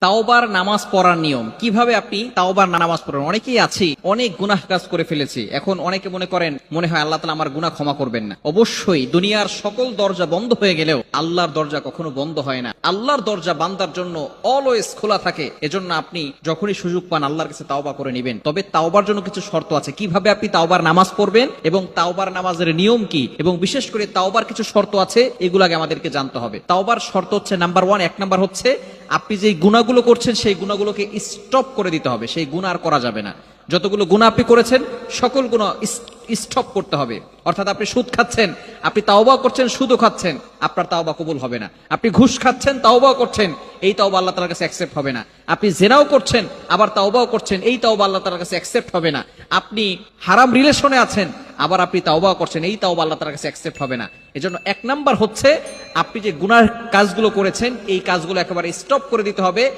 তাওবার নামাজ পড়ার নিয়ম। কীভাবে আপনি তাওবার নামাজ পড়েন অনেকেই আছি, অনেক গুনাহ কাজ করে ফেলেছি। এখন অনেকে মনে করেন, মনে হয় আল্লাহ তালা আমার গুনাহ ক্ষমা করবেন না। অবশ্যই দুনিয়ার সকল দরজা বন্ধ হয়ে গেলেও আল্লাহর দরজা কখনো বন্ধ হয় না। আল্লাহর দরজা বান্দার জন্য অলওয়েজ খোলা থাকে। এজন্য আপনি যখনই সুযোগ পান, আল্লাহর কাছে তাওবা করে নেবেন। তবে তাওবার জন্য কিছু শর্ত আছে। কীভাবে আপনি তাওবার নামাজ পড়বেন এবং তাওবার নামাজের নিয়ম কি? এবং বিশেষ করে তাওবার কিছু শর্ত আছে এগুলাকে আমাদেরকে জানতে হবে। তাওবার শর্ত হচ্ছে নাম্বার ওয়ান এক নাম্বার হচ্ছে আপনি যে গুণাগুলো করছেন, সেই গুণাগুলোকে স্টপ করে দিতে হবে। সেই গুণা আর করা যাবে না। যতগুলো গুণা আপনি করেছেন, সকল গুণা স্টপ করতে হবে। অর্থাৎ আপনি সুদ খাচ্ছেন, আপনি তাওবা করছেন, সুদও খাচ্ছেন, আপনার তাওবা কবুল হবে না। আপনি ঘুষ খাচ্ছেন তাওবা করছেন, এই তাওবা আল্লাহ তালার কাছে অ্যাকসেপ্ট হবে না। আপনি জেনাও করছেন, আবার তাওবাও করছেন, এই তাওবা আল্লাহ তালার কাছে অ্যাকসেপ্ট হবে না। আপনি হারাম রিলেশনে আছেন আবার আপনি তাওবা করছেন, এই তাওবা আল্লাহ তার কাছে অ্যাকসেপ্ট হবে না। এজন্য এক নাম্বার হচ্ছে, আপনি যে গুনার কাজগুলো করেছেন, এই কাজগুলো একেবারে স্টপ করে দিতে হবে।